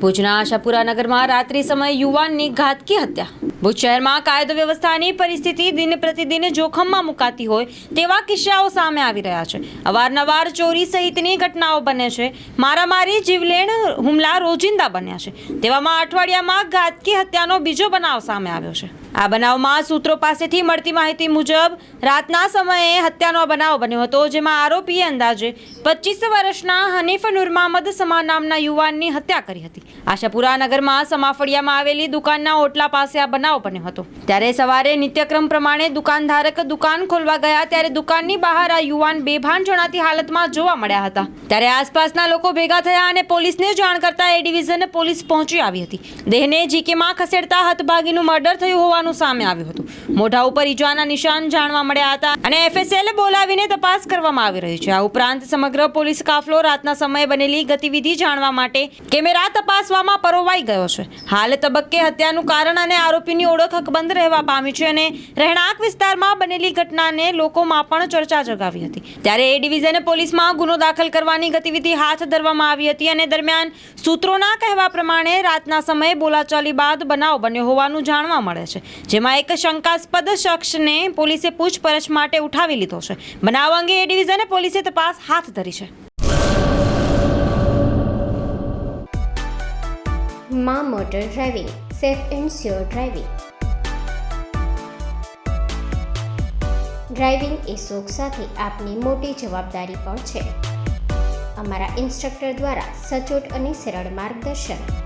ભુજના આશાપુરા નગરમાં રાત્રિ સમયે યુવાનની ઘાતકી હત્યા. ભુજ શહેરમાં કાયદો વ્યવસ્થાની પરિસ્થિતિ દિન પ્રતિદિન જોખમમાં મુકાતી હોય તેવા કિસ્સાઓ સામે આવી રહ્યા છે. અવારનવાર ચોરી સહિતની ઘટનાઓ બને છે. મારામારી, જીવલેણ હુમલા રોજિંદા બન્યા છે. તેવામાં અઠવાડિયામાં ઘાતકી હત્યાનો બીજો બનાવ સામે આવ્યો છે. આ બનાવમાં સૂત્રો પાસેથી મળતી માહિતી મુજબ, રાતના સમયે હત્યાનો બનાવ બન્યો હતો, જેમાં આરોપીએ અંદાજે પચીસ વર્ષના હનીફ નુર મહમદ સમા નામના યુવાનની હત્યા કરી હતી. આશાપુરા નગરમાં સમાફળિયામાં આવેલી દુકાનના ઓટલા પાસે આ બનાવ બન્યો હતો. ત્યારે સવારે નિત્યક્રમ પ્રમાણે દુકાનધારક દુકાન ખોલવા ગયા, ત્યારે દુકાનની બહાર આ યુવાન બેભાન જણાતી હાલતમાં જોવા મળ્યા હતા. ત્યારે આસપાસના લોકો ભેગા થયા અને પોલીસને જાણ કરતા એ ડિવિઝન પોલીસ પહોંચી આવી હતી. દેહને જીકેમાં ખસેડતા હતભાગીનું મર્ડર થયું હોવાનું સામે આવ્યું હતું. મોઢા ઉપર ઈજાના નિશાન જાણવા મળ્યા હતા અને એફએસએલ બોલાવીને તપાસ કરવામાં આવી રહી છે. આ ઉપરાંત સમગ્ર પોલીસ કાફલો રાતના સમયે બનેલી ગતિવિધિ જાણવા માટે કેમેરા તપાસવામાં પરોવાઈ ગયો છે. હાલ તબક્કે હત્યાનું કારણ અને આરોપીની ઓળખ હકબંધ રહેવા પામી છે અને રહેણાંક વિસ્તારમાં બનેલી ઘટનાને લોકોમાં પણ ચર્ચા જગાવી હતી. ત્યારે એ ડિવિઝન પોલીસમાં ગુનો દાખલ કરવાની ગતિવિધિ હાથ ધરવામાં આવી હતી અને દરમિયાન સૂત્રોના કહેવા પ્રમાણે રાતના સમયે બોલાચાલી બાદ બનાવ બન્યો હોવાનું જાણવા મળે છે. જેમાં એક શંકાસ્પદ શખ્સને પોલીસે પૂછપરછ માટે ઉઠાવી લીધો છે. બનાવ અંગે એ ડિવિઝને પોલીસે તપાસ હાથ ધરી છે. મા motor driving, safe and sure driving. Driving એ શોખ સાથે આપની મોટી જવાબદારી પણ છે. અમારા ઇન્સ્ટ્રક્ટર દ્વારા સચોટ અને સરળ માર્ગદર્શન.